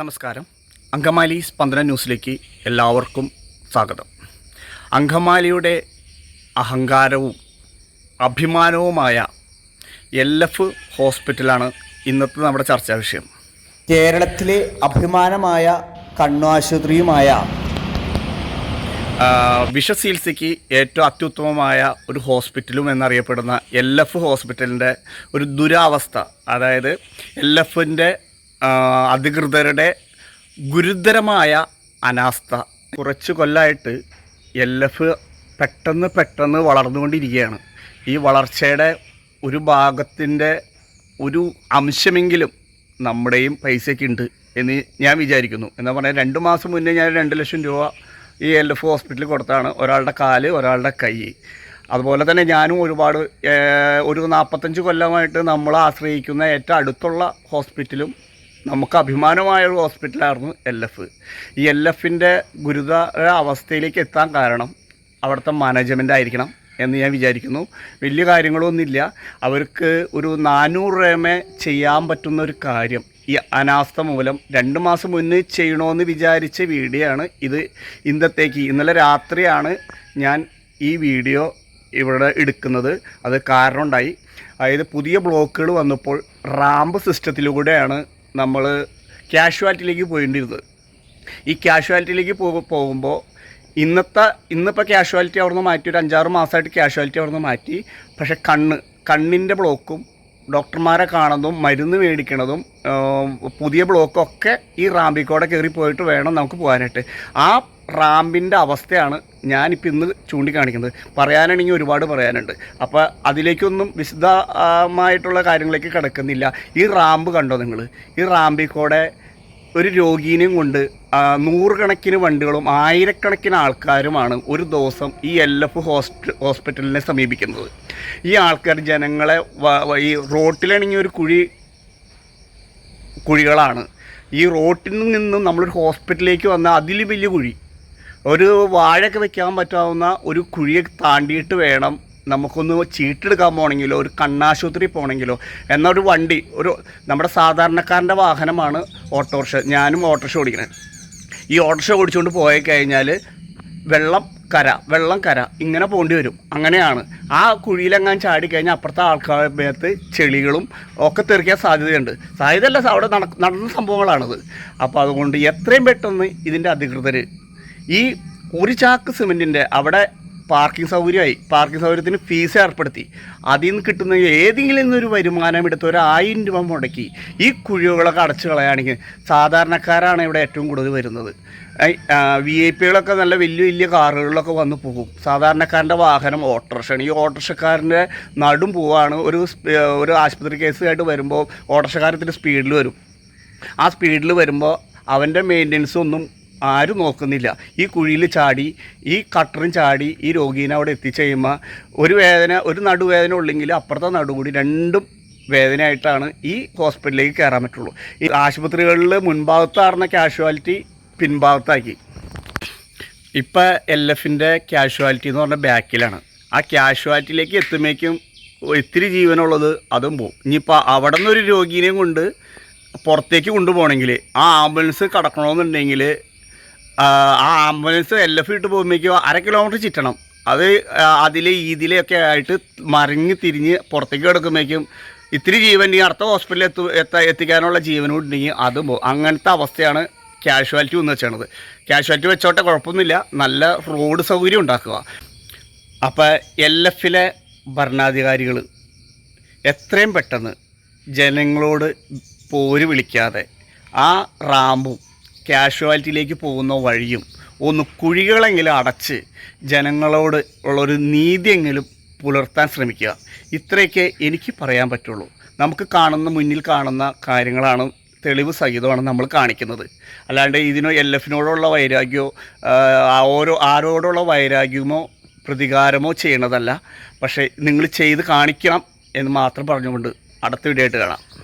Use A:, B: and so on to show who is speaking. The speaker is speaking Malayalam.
A: നമസ്കാരം. അങ്കമാലി സ്പന്ദന ന്യൂസിലേക്ക് എല്ലാവർക്കും സ്വാഗതം. അങ്കമാലിയുടെ അഹങ്കാരവും അഭിമാനവുമായ എൽ എഫ് ഹോസ്പിറ്റലാണ് ഇന്നത്തെ നമ്മുടെ ചർച്ചാ വിഷയം.
B: കേരളത്തിലെ അഭിമാനമായ കണ്ണു
A: ആശുപത്രിയുമായ വിഷചികിത്സയ്ക്ക് ഏറ്റവും അത്യുത്തമമായ ഒരു ഹോസ്പിറ്റലും എന്നറിയപ്പെടുന്ന എൽ എഫ് ഹോസ്പിറ്റലിന്റെ ഒരു ദുരാവസ്ഥ. അതായത് എൽ എഫിന്റെ അധികൃതരുടെ ഗുരുതരമായ അനാസ്ഥ. കുറച്ച് കൊല്ലമായിട്ട് എൽ എഫ് പെട്ടെന്ന് പെട്ടെന്ന് വളർന്നുകൊണ്ടിരിക്കുകയാണ്. ഈ വളർച്ചയുടെ ഒരു ഭാഗത്തിന്റെ ഒരു അംശമെങ്കിലും നമ്മുടെയും പൈസയ്ക്കുണ്ട് എന്ന് ഞാൻ വിചാരിക്കുന്നു. എന്ന് പറഞ്ഞാൽ രണ്ട് മാസം മുന്നേ ഞാൻ രണ്ട് ലക്ഷം രൂപ ഈ എൽ എഫ് ഹോസ്പിറ്റലിൽ കൊടുത്താണ്. ഒരാളുടെ കാൽ ഒരാളുടെ കൈ. അതുപോലെ തന്നെ ഞാനും ഒരുപാട് ഒരു നാൽപ്പത്തഞ്ച് കൊല്ലമായിട്ട് നമ്മൾ ആശ്രയിക്കുന്ന ഏറ്റവും അടുത്തുള്ള ഹോസ്പിറ്റലും നമുക്ക് അഭിമാനമായ ഒരു ഹോസ്പിറ്റലായിരുന്നു എൽ എഫ്. ഈ എൽ എഫിന്റെ ഗുരുതര അവസ്ഥയിലേക്ക് എത്താൻ കാരണം അവിടുത്തെ മാനേജ്മെന്റ് ആയിരിക്കണം എന്ന് ഞാൻ വിചാരിക്കുന്നു. വലിയ കാര്യങ്ങളൊന്നുമില്ല. അവർക്ക് ഒരു നാനൂറ് രൂപമേ ചെയ്യാൻ പറ്റുന്ന ഒരു കാര്യം. ഈ അനാസ്ഥ മൂലം രണ്ട് മാസം മുന്നേ ചെയ്യണമെന്ന് വിചാരിച്ച വീഡിയോ ആണ് ഇത് ഇന്നത്തേക്ക്. ഇന്നലെ രാത്രിയാണ് ഞാൻ ഈ വീഡിയോ ഇവിടെ എടുക്കുന്നത്. അത് കാരണമുണ്ടായി. അതായത് പുതിയ ബ്ലോക്കുകൾ വന്നപ്പോൾ റാമ്പ് സിസ്റ്റത്തിലൂടെയാണ് നമ്മൾ കാഷ്വാലിറ്റിയിലേക്ക് പോയിണ്ടിരുന്നത്. ഈ കാഷ്വാലിറ്റിയിലേക്ക് പോകുമ്പോൾ ഇന്നത്തെ ഇന്നിപ്പോൾ കാഷ്വാലിറ്റി അവിടുന്ന് മാറ്റി ഒരു അഞ്ചാറ് മാസമായിട്ട് കാഷ്വാലിറ്റി അവിടുന്ന് മാറ്റി. പക്ഷേ കണ്ണ് കണ്ണിന്റെ ബ്ലോക്കും ഡോക്ടർമാരെ കാണുന്നതും മരുന്ന് മേടിക്കണതും പുതിയ ബ്ലോക്കൊക്കെ ഈ റാമ്പിക്കൂടെ കയറി പോയിട്ട് വേണം നമുക്ക് പോകാനായിട്ട്. ആ റാമ്പിന്റെ അവസ്ഥയാണ് ഞാനിപ്പോൾ ഇന്ന് ചൂണ്ടിക്കാണിക്കുന്നത്. പറയാനാണെങ്കിൽ ഒരുപാട് പറയാനുണ്ട്. അപ്പോൾ അതിലേക്കൊന്നും വിശദമായിട്ടുള്ള കാര്യങ്ങളിലേക്ക് കിടക്കുന്നില്ല. ഈ റാമ്പ് കണ്ടോ നിങ്ങൾ ഈ റാമ്പിൽ കൂടെ ഒരു രോഗീനെയും കൊണ്ട് നൂറുകണക്കിന് വണ്ടികളും ആയിരക്കണക്കിന് ആൾക്കാരുമാണ് ഒരു ദിവസം ഈ എൽ എഫ് ഹോസ്പി ഹോസ്പിറ്റലിനെ സമീപിക്കുന്നത്. ഈ ആൾക്കാർ ജനങ്ങളെ ഈ റോട്ടിലാണെങ്കിൽ ഒരു കുഴി കുഴികളാണ്. ഈ റോട്ടിൽ നിന്നും നമ്മളൊരു ഹോസ്പിറ്റലിലേക്ക് വന്ന അതിൽ വലിയ കുഴി. ഒരു വാഴയൊക്കെ വെക്കാൻ പറ്റാവുന്ന ഒരു കുഴിയെ താണ്ടിയിട്ട് വേണം. നമുക്കൊന്ന് ചീട്ടെടുക്കാൻ പോകണമെങ്കിലോ ഒരു കണ്ണാശുപത്രി പോകണമെങ്കിലോ എന്നൊരു വണ്ടി ഒരു നമ്മുടെ സാധാരണക്കാരന്റെ വാഹനമാണ് ഓട്ടോറിക്ഷ. ഞാനും ഓട്ടോറിക്ഷ ഓടിക്കണേ. ഈ ഓട്ടോറിക്ഷ ഓടിച്ചുകൊണ്ട് പോയി കഴിഞ്ഞാൽ വെള്ളം കര വെള്ളം കര ഇങ്ങനെ പോകേണ്ടി വരും. അങ്ങനെയാണ്. ആ കുഴിയിലെങ്ങാൻ ചാടിക്കഴിഞ്ഞാൽ അപ്പുറത്തെ ആൾക്കാരുടെ മേത്ത് ചെളികളും ഒക്കെ തെറിക്കാൻ സാധ്യതയുണ്ട്. സാധ്യതയല്ല അവിടെ നട നടന്ന സംഭവങ്ങളാണത്. അപ്പോൾ അതുകൊണ്ട് എത്രയും പെട്ടെന്ന് ഇതിന്റെ അധികൃതർ ഈ ഒരു ചാക്ക് സിമെന്റിന്റെ അവിടെ പാർക്കിംഗ് സൗകര്യമായി. പാർക്കിംഗ് സൗകര്യത്തിന് ഫീസ് ഏർപ്പെടുത്തി. അതിൽ നിന്ന് കിട്ടുന്ന ഏതെങ്കിലും നിന്നൊരു വരുമാനം എടുത്ത് ഒരു ആയിരം രൂപ മുടക്കി ഈ കുഴികളൊക്കെ അടച്ചു കളയുകയാണെങ്കിൽ സാധാരണക്കാരാണ് ഇവിടെ ഏറ്റവും കൂടുതൽ വരുന്നത്. വി ഐ പികളൊക്കെ നല്ല വലിയ വലിയ കാറുകളിലൊക്കെ വന്ന് പോകും. സാധാരണക്കാരന്റെ വാഹനം ഓട്ടോറിക്ഷയാണ്. ഈ ഓട്ടോറിക്ഷക്കാരന്റെ നടും പോവാണ്. ഒരു ഒരു ആശുപത്രി കേസുമായിട്ട് വരുമ്പോൾ ഓട്ടോറിക്ഷക്കാരത്തിന്റെ സ്പീഡിൽ വരും. ആ സ്പീഡിൽ വരുമ്പോൾ അവന്റെ മെയിന്റനൻസ് ഒന്നും ആരും നോക്കുന്നില്ല. ഈ കുഴിയിൽ ചാടി ഈ കട്ടറും ചാടി ഈ രോഗീനെ അവിടെ എത്തിച്ചു കഴിയുമ്പോൾ ഒരു വേദന ഒരു നടുവേദന ഉള്ളെങ്കിൽ അപ്പുറത്തെ നടുകൂടി രണ്ടും വേദനയായിട്ടാണ് ഈ ഹോസ്പിറ്റലിലേക്ക് കയറാൻ പറ്റുള്ളൂ. ഈ ആശുപത്രികളിൽ മുൻഭാഗത്താർന്ന കാഷ്വാലിറ്റി പിൻഭാഗത്താക്കി. ഇപ്പം എൽ എഫിന്റെ കാഷ്വാലിറ്റി എന്ന് പറഞ്ഞ ബാക്കിലാണ്. ആ കാഷ്വാലിറ്റിയിലേക്ക് എത്തുമ്പോഴേക്കും ഒത്തിരി ജീവനുള്ളത് അതും പോകും ഇനിയിപ്പോൾ അവിടെ നിന്നൊരു രോഗീനെയും കൊണ്ട് പുറത്തേക്ക് കൊണ്ടുപോകണമെങ്കിൽ ആ ആംബുലൻസ് കടക്കണമെന്നുണ്ടെങ്കിൽ ആ ആംബുലൻസ് എൽ എഫ് ഇട്ട് പോകുമ്പോഴേക്കും അര കിലോമീറ്റർ ചുറ്റണം. അത് അതിലെ ഈതിലൊക്കെ ആയിട്ട് മറിഞ്ഞ് തിരിഞ്ഞ് പുറത്തേക്ക് കിടക്കുമ്പോഴേക്കും ഇത്തിരി ജീവൻ ഈ അടുത്ത ഹോസ്പിറ്റലിൽ എത്തു എത്ത എത്തിക്കാനുള്ള ജീവനും ഉണ്ടെങ്കിൽ അതും പോകും അങ്ങനത്തെ അവസ്ഥയാണ് കാഷ്വാലിറ്റി എന്ന് വെച്ചത് കാഷ്വാലിറ്റി വെച്ചോട്ടെ കുഴപ്പമൊന്നുമില്ല. നല്ല റോഡ് സൗകര്യം ഉണ്ടാക്കുക. അപ്പോൾ എൽ എഫിലെ ഭരണാധികാരികൾ എത്രയും പെട്ടെന്ന് ജനങ്ങളോട് പോര് വിളിക്കാതെ ആ റാമ്പും കാഷ്വാലിറ്റിയിലേക്ക് പോകുന്ന വഴിയും ഒന്ന് കുഴികളെങ്കിലും അടച്ച് ജനങ്ങളോട് ഉള്ളൊരു നീതിയെങ്കിലും പുലർത്താൻ ശ്രമിക്കുക. ഇത്രയൊക്കെ എനിക്ക് പറയാൻ പറ്റുള്ളൂ. നമുക്ക് കാണുന്ന മുന്നിൽ കാണുന്ന കാര്യങ്ങളാണ് തെളിവ് സഹിതമാണ് നമ്മൾ കാണിക്കുന്നത്. അല്ലാണ്ട് ഇതിനോ എൽ എഫിനോടുള്ള വൈരാഗ്യമോ ഓരോ ആരോടുള്ള വൈരാഗ്യമോ പ്രതികാരമോ ചെയ്യണതല്ല പക്ഷേ നിങ്ങൾ ചെയ്ത് കാണിക്കണം എന്ന് മാത്രം പറഞ്ഞുകൊണ്ട് അടുത്ത വീഡിയോ ആയിട്ട് കാണാം.